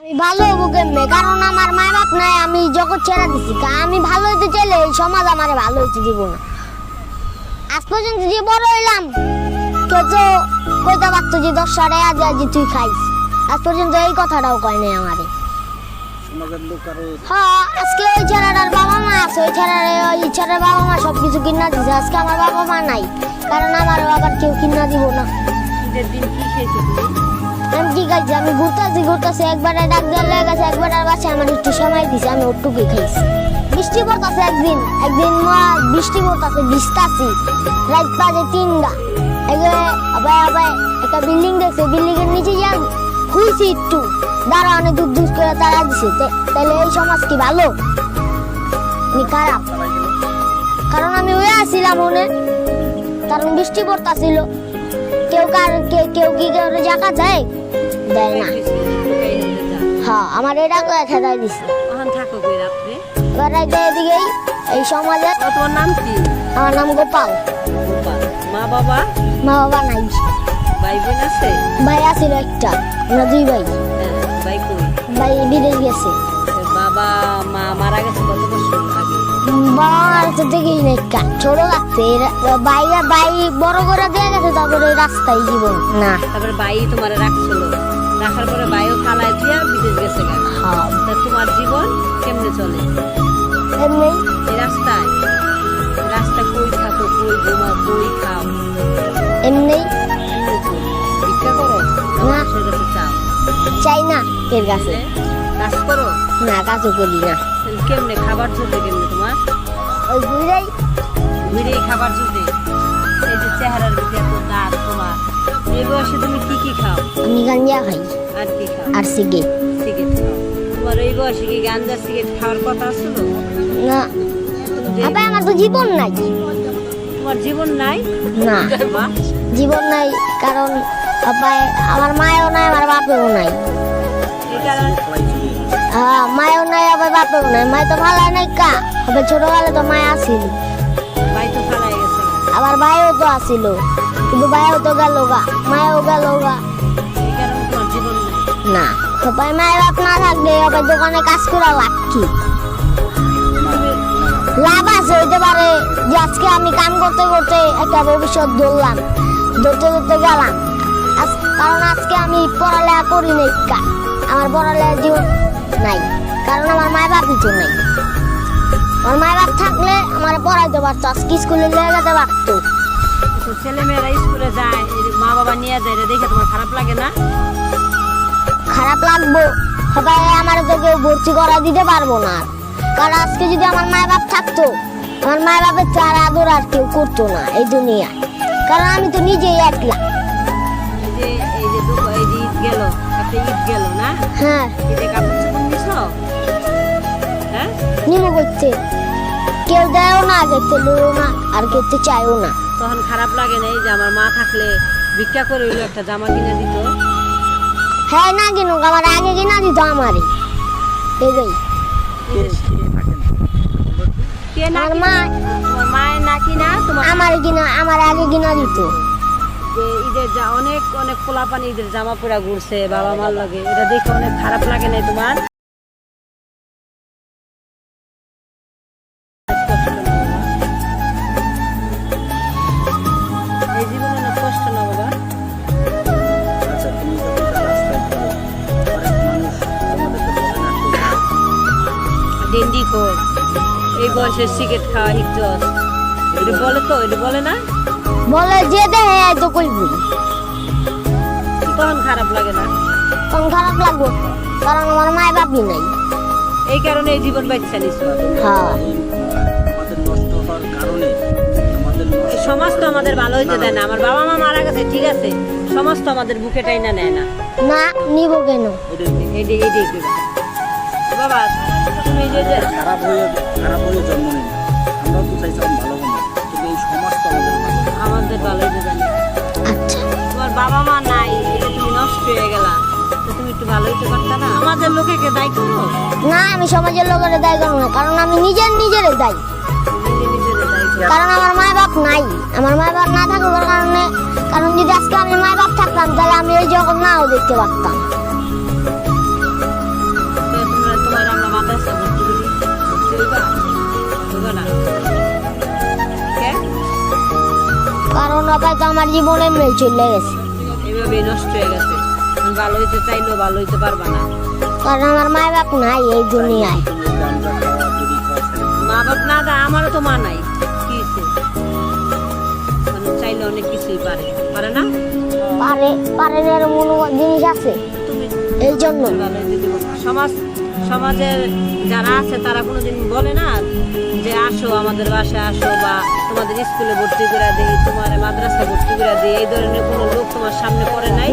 আমি ভালো হব কেমনে? কারণ আমার মা বাপ নাই আমি জগৎ ছেড়ে দিছি। আমি ভালো হইতে চাইলে এই সমাজ আমার ভালো হইতে দিব না। আজ পর্যন্ত যে বড় হইলাম কেউ তো কইতে পারতো যে দশ সাড়ে আজ আজ তুই খাইস? আজ পর্যন্ত এই কথাটাও কয় নাই আমারে। হ্যাঁ আজকে ওই ছেলেটার বাবা মা আছে ওই ছেলের ওই ছেলের বাবা মা সব কিছু কিনা দিছে। আজকে আমার বাবা মা নাই কারণ আমার আবার কেউ কিনা দিব না। ঈদের দিন কি খেয়েছো তুমি? আমি ঠিক আছে আমি ঘুরতেছি ঘুরতেছি, একবারে ডাক দেওয়া লেগে গেছে একবারে বাসে আমার একটু সময় দিছে, আমি ওটুকুই খাইছি। বৃষ্টি পড়তেছে একদিন একদিন বৃষ্টি পড়তেছে, ভিজতাছি, রাত বাজে তিনটা। এগে আবার আবার একটা বিল্ডিং দেখছে বিল্ডিং এর নিচে যা হুইছি একটু। দাঁড়া, অনেক দূর দূর করে তারা দিছে। তাহলে এই সমাজ কি ভালো খারাপ। কারণ আমি ওই আসছিলাম মনে। কারণ বৃষ্টি পড়তাছিল। কেউ কার কেউ কি কেউ জায়গা দেয় দেয় না। হ্যাঁ আমার এটা করে খেদাই দিছে। ওখান থাকো কই রাত্রে। এবার রাইতে এদিকেই এই সমাজে। তোমার নাম কি? আমার নাম গোপাল। গোপাল। মা বাবা? মা বাবা নাই। ভাই বোন আছে? ভাই আছিল একটা আমরা দুই ভাই। হ্যাঁ, ভাই কই? ভাই বিদেশ গেছে। বাবা মা মারা গেছে কত বছর আগে? বাবা তো দেখেই ছোট লাগছে বাইরে বাই বড় করে দিয়ে গেছে তারপরে রাস্তায় জীবন। না তারপরে ভাই তোমার রাখছিল। রাখার পরে ভাইও খালায় দিয়া বিদেশ গেছে হ্যাঁ। তা তোমার জীবন কেমনে চলে? এই রাস্তায়। রাস্তা কই থাকো কই ঘুমাও কই খাও? এমনি? ভিক্ষা করো? না। কাছে চাও? চাই না। এর কাছে? কাজ করো? না কাজও করি না। কেমনে খাবার চলতে কেমনে তোমার? ওই বুঝাই ঘুরে খাবার চলতে এই যে চেহারার ভিতরে এত দাঁত তোমার। এই বয়সে তুমি কি কি খাও? আমি গাঞ্জা খাই। আর কি খাও? আর সিগারেট। সিগারেট খাও। তোমার এই বয়সে কি গাঞ্জা সিগারেট খাওয়ার কথা না? আমার তো জীবন নাই। তোমার জীবন নাই? না। জীবন নাই কারণ আবার আমার মায়ও নাই আমার বাপেও নাই। হ্যাঁ মায়ও নাই আবার বাপেও নাই। মায় তো ভালো নাই কা। আবার ছোটবেলা তো মায় আসিল ভাই তো গেছে। আবার ভাইও তো আসিল কিন্তু ভাইও তো গেল গা গেল গা। না, সবাই মায়ের বাপ না দোকানে কাজ করে লাভ আছে, হইতে পারে যে আজকে আমি কাম করতে করতে একটা ভবিষ্যৎ ধরলাম, ধরতে ধরতে গেলাম। কারণ আজকে আমি পড়ালেখা করি নাই আমার পড়ালেখা জীবন নাই, কারণ আমার মায় বাপই কিছু নাই। আমার মায় বাপ থাকলে আমার পড়াইতে পারতো, আজকে স্কুলে নিয়ে যেতে পারতো। তো ছেলে মেয়েরা স্কুলে যায় মা বাবা নিয়ে যায় এটা দেখে তোমার খারাপ লাগে না? খারাপ লাগবো। সবাই আমার তো কেউ ভর্তি করা দিতে পারব না। আর। কারণ আজকে যদি আমার মায় বাপ থাকতো আমার মায় বাপের চার আদর আর কেউ করতো না এই দুনিয়ায়। কারণ আমি তো নিজেই একলা। এই যে এই যে দুঃখ এই যে ঈদ গেল একটা ঈদ গেল না? হ্যাঁ। ঈদে কাপড় চোপড় নিছ হ্যাঁ? নিমো কেউ দেয়ও না লোও না আর খেতে চায়ও না। তখন খারাপ লাগে না এই যে আমার মা থাকলে ভিক্ষা করে হইল একটা জামা কিনে দিত। হ্যাঁ না কিনুক আমার আগে কিনা দিত আমারই। এটাই কে না মা তোমার মায়ের নাকি না তোমার আমার কিনা আমার আগে কিনা দিত। যে ঈদের যা অনেক অনেক পোলাপানি ঈদের জামা পরা ঘুরছে বাবা মার লাগে। এটা দেখে অনেক খারাপ লাগে না তোমার? বয়সে সিগারেট খাওয়া ইজ্জত এটা বলে তো এটা বলে না? বলে যে দেহে তো কইবি তখন খারাপ লাগে না? তখন খারাপ লাগবো কারণ আমার মায় বাপই নাই। এই কারণে এই জীবন বাচ্চা নিছ? হ্যাঁ। আমাদের নষ্ট হওয়ার কারণে আমাদের সমাজ তো আমাদের ভালো হইতে দেয় না। আমার বাবা মা মারা গেছে ঠিক আছে। সমাজ তো আমাদের বুকে টাইনা নেয় না। না নিব কেন? এইটাই এইটাই বাবা তুমি যে যে খারাপ হয়ে খারাপ হয়ে জন্ম নেই আমরাও তো চাইছিলাম ভালো হব কিন্তু এই সমাজ তো আমাদের ভালো না। আমাদের ভালো হইতে দেয় না আচ্ছা। তোমার বাবা মা নাই যে তুমি নষ্ট হয়ে গেলা। তুমি একটু ভালো হইতে পারতা না? আমাদের লোকে দায়ী করো? না আমি সমাজের লোকের দায় করব না কারণ আমি নিজের নিজের দায়ী। কারণ আমার মায় বাপ নাই। আমার মায় বাপ না থাকার কারণে কারণ যদি আজকে আমি মায় বাপ থাকতাম তাহলে আমি এই জগৎ নাও দেখতে পারতাম। সবাই তো আমার জীবনে মেল চলে গেছে। এভাবেই নষ্ট হয়ে গেছে। ভালো হইতে চাইলেও ভালো হইতে পারবা না। কারণ আমার মায় বাপ নাই এই দুনিয়ায়। মা বাপ না দা আমারও তো মা নাই। কি? মানে চাইলে অনেক কিছুই পারে। পারে না? পারে পারে না এরম জিনিস আছে? এই জন্য। সমাজ সমাজের যারা আছে, তারা কোনোদিন বলে না যে আসো আমাদের বাসায় আসো বা তোমাদের স্কুলে ভর্তি করে দিই, তোমার মাদ্রাসায় ভর্তি করে দিই। এই ধরনের কোনো লোক তোমার সামনে পড়ে নাই?